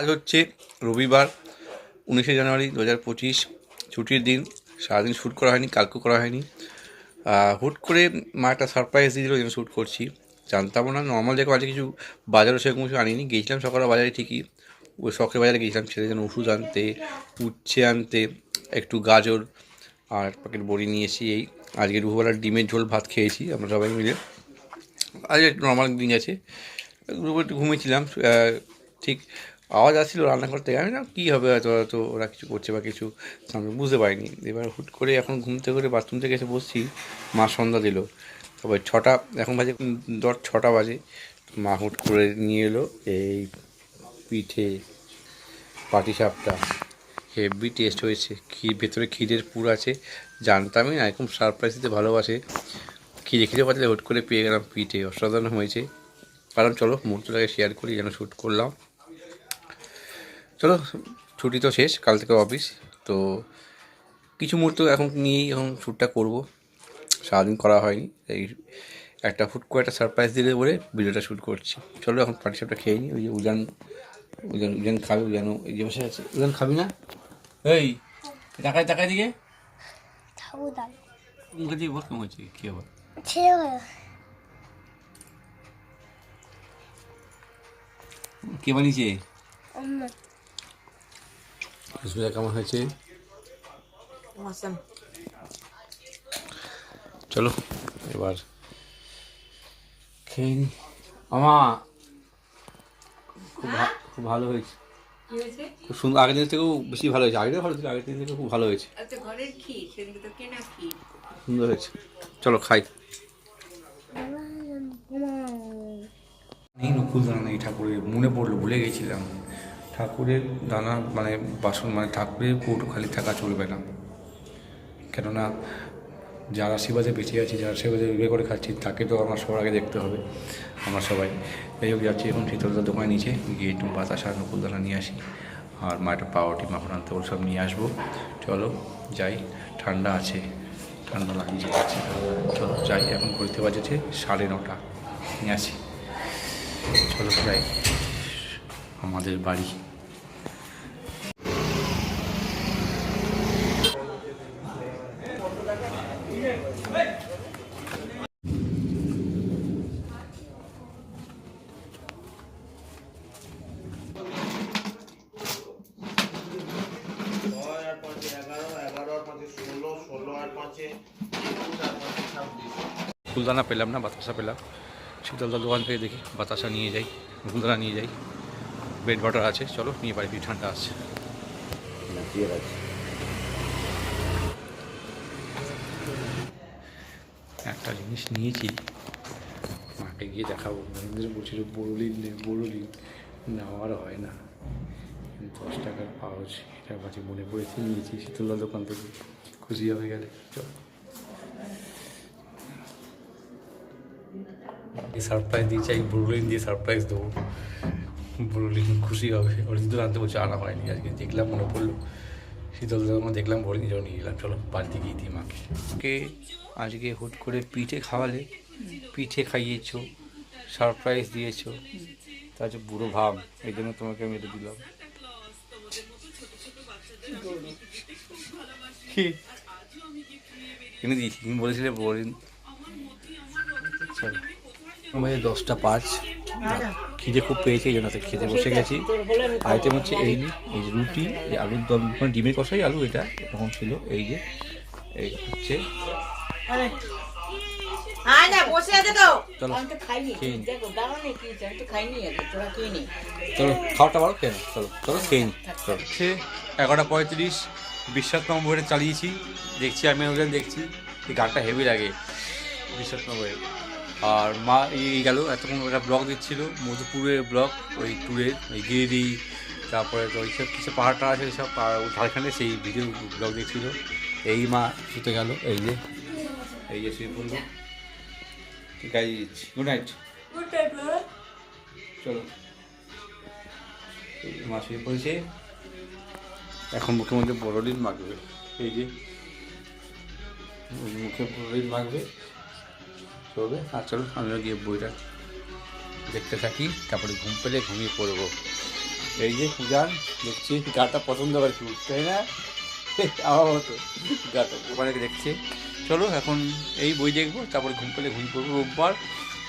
আজ হচ্ছে রবিবার, উনিশে জানুয়ারি দু হাজার পঁচিশ, ছুটির দিন। সারাদিন শ্যুট করা হয়নি, কালকেও করা হয়নি। হুট করে মা একটা সারপ্রাইজ দিয়েছিল যেন শ্যুট করছি। জানতামও না নর্মাল দেখো আজকে কিছু বাজারও সেরকম কিছু আনিনি। গিয়েছিলাম সকালে বাজারে ঠিকই, ওই শখের বাজারে গিয়েছিলাম ছেলের জন্য ওষুধ আনতে, উচ্ছে আনতে, একটু গাজর আর এক প্যাকেট বড়ি নিয়ে এই। আজকে দুপুরবেলা ডিমের ঝোল, ভাত খেয়েছি আমরা সবাই মিলে। আজকে একটু নর্মাল দিন আছে। দুপুরে একটু ঘুমিয়েছিলাম ঠিক আওয়াজ আসছিল রান্নাঘর থেকে। আমি না কী হবে হয়তো হয়তো ওরা কিছু করছে বা কিছু আমি বুঝতে পারিনি। এবার হুট করে এখন ঘুম থেকে করে বাথরুম থেকে এসে বসছি, মা সন্ধ্যা দিল। তবে ছটা, এখন বাজে দশ, ছটা বাজে। মা হুট করে নিয়ে এলো এই পিঠে পাটিসাপটা হেভি টেস্ট হয়েছে। ক্ষীর ভেতরে ক্ষীরের পুর আছে। জানতামই না, এরকম সারপ্রাইজ দিতে ভালোবাসে। খিদে খিদে পাতলে হুট করে পেয়ে গেলাম পিঠে। অসাধারণ হয়েছে। কারণ চলো মুহূর্তটাকে শেয়ার করি, যেন শ্যুট করলাম। চলো ছুটি তো শেষ কাল থেকে অফিস তো কিছু মুহূর্ত এখন নিয়েই এখন শ্যুটটা করব। সারাদিন করা হয়নি এই একটা ফুট করে একটা সারপ্রাইজ দিলে বলে ভিডিওটা শ্যুট করছি। চলো এখন পাটিসাপটা খেয়ে নিই ওই যে উজান উজান উজান খাবে উজানও এই যে বসে আছে। উজান খাবি না? এই টাকায় টাকায় দিকে। মুখে দিয়ে বল কেমন হচ্ছে কী আবার কে বানিয়েছে? রসগোল্লা কেমন হয়েছে? চলো এবার খেয়ে নি। আমা খুব খুব ভালো হয়েছে। খুব সুন্দর আগের দিন থেকেও বেশি ভালো হয়েছে। আগের দিন ভালো ছিল আগের দিন থেকে খুব ভালো হয়েছে। ক্ষীর সুন্দর হয়েছে। চলো খাই। নেই নকুল দানা নেই ঠাকুরের মনে পড়ল ভুলে গেছিলাম। ঠাকুরের দানা মানে বাসন মানে ঠাকুরের কৌটো খালি থাকা চলবে না। কেননা যার আশীর্বাদে বেঁচে আছি, যার আশীর্বাদে বিয়ে করে খাচ্ছি, তাকে তো আমার সবার আগে দেখতে হবে, আমার সবাই। এই হোক, যাচ্ছি এখন শীতলদার দোকানে নিচে, গিয়ে একটু বাতাসা নকুলদানা নিয়ে আসি, আর মা একটা পাওয়াটি, মাখন আনতে ওর সব নিয়ে আসব। চলো, যাই, ঠান্ডা আছে, ঠান্ডা লাগিয়ে যাচ্ছে। চলো, যাই, এখন ঘুরতে বাজেছে সাড়ে নটা, নিয়ে আসি। চলো, যাই, আমাদের বাড়ি ছয় আর পাঁচে এগারো এগারো আর পাঁচে ষোলো ষোলো আর পাঁচে একুশ আর পাঁচে ছাব্বিশ ফুলদানা পেলাম না বাতাসা পেলাম। শীতলদার দোকান থেকে দেখি বাতাসা নিয়ে যাই ফুলদানা নিয়ে যাই। বেড বাটার আছে চলো নিয়ে বাড়ি ফিরি, ঠান্ডা আছে। একটা জিনিস নিয়েছি মাকে গিয়ে দেখাবো। মন্দিরে বলছিল বড়লিন নে বড়লিন নেওয়ার হয় না। দশ টাকার পাউচ এটা কাছে মনে পড়েছে নিয়েছি শীতলদার দোকান থেকে। খুশি হয়ে গেলে চল। সারপ্রাইজ দিয়ে চাই ব্রুলিন দিয়ে সারপ্রাইজ দেবো। ব্রুলিন খুশি হবে অরিজিৎ আনতে বলছে আনা হয়নি আজকে দেখলাম মনে পড়ল। শীতল যখন দেখলাম বলে নিজেও নিয়ে গেলাম চলো বাড়িতে গিয়ে দিই মাকে। ওকে আজকে হুট করে পিঠে খাওয়ালে পিঠে খাইয়েছো সারপ্রাইজ দিয়েছ তা হচ্ছে বুড়ো ভাব এই জন্য তোমাকে আমি এটা দিলাম। কি? কিনে দিয়েছি তুমি বলেছিলে বলিন? আমাদের দশটা পাঁচ খিদে খুব পেয়েছে এই জন্য খেতে বসে গেছি। আইটেম হচ্ছে এই এই যে রুটি এই আলুর দম মানে ডিমের কষাই আলু এটা এরকম ছিল। এই যে এই হচ্ছে আয় না বসে আছে তো। চলো আমি তো খাইনি দেখো দাঁড়াও নি কি আমি তো খাইনি তোরা খেয়ে নি। চলো খাওয়াটা চলো চলো খেয়ে চলো। সে এগারোটা পঁয়ত্রিশ বিশ্বাস নম্বরে চালিয়েছি দেখছি আমি ওখানে দেখছি এই গানটা হেভি লাগে বিশ্বাস নম্বরে আর মা এই গেল এতক্ষণ একটা ব্লগ দিচ্ছিল মধুপুরের ব্লগ ওই ট্যুরের ওই গিরিডি তারপরে তো ওই সব কিছু পাহাড় টাহাড় আছে সব ঝাড়খণ্ডে সেই ভিডিও ব্লগ দেখছিল এই মা শুতে গেল এই যে এই যে শুয়ে পড়ল। ঠিক আছে গুড নাইট চলো। এই মাছ শুয়ে পড়েছে এখন মুখে মধ্যে বড়দিন মাখবে। এই যে মুখে বড়দিন মাখবে। চলবে আর চলো আমিও গিয়ে বইটা দেখতে থাকি তারপরে ঘুম পেলে ঘুমিয়ে পড়ব। এই যে পূজান দেখছি গাটা পছন্দ করে খুব তাই না? আমার মতো গাটা ওখানে দেখছে। চলো, এখন এই বই দেখব, তারপর ঘুম পেলে ঘুম পড়ব রোববার।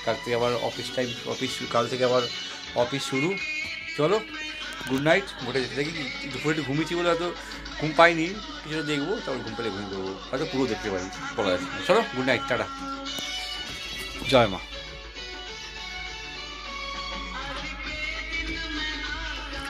কাল থেকে আবার অফিস টাইম অফিস কাল থেকে আবার অফিস শুরু। চলো গুড নাইট মোটে যেতে দেখি, দুপুরে একটু ঘুমিয়েছি বলে হয়তো ঘুম পাইনি, কিছুটা দেখব, তারপর ঘুম পেলে ঘুম করব হয়তো পুরো দেখতে পারি, বলা যাচ্ছে চলো গুড নাইট টাটা। জয় মা।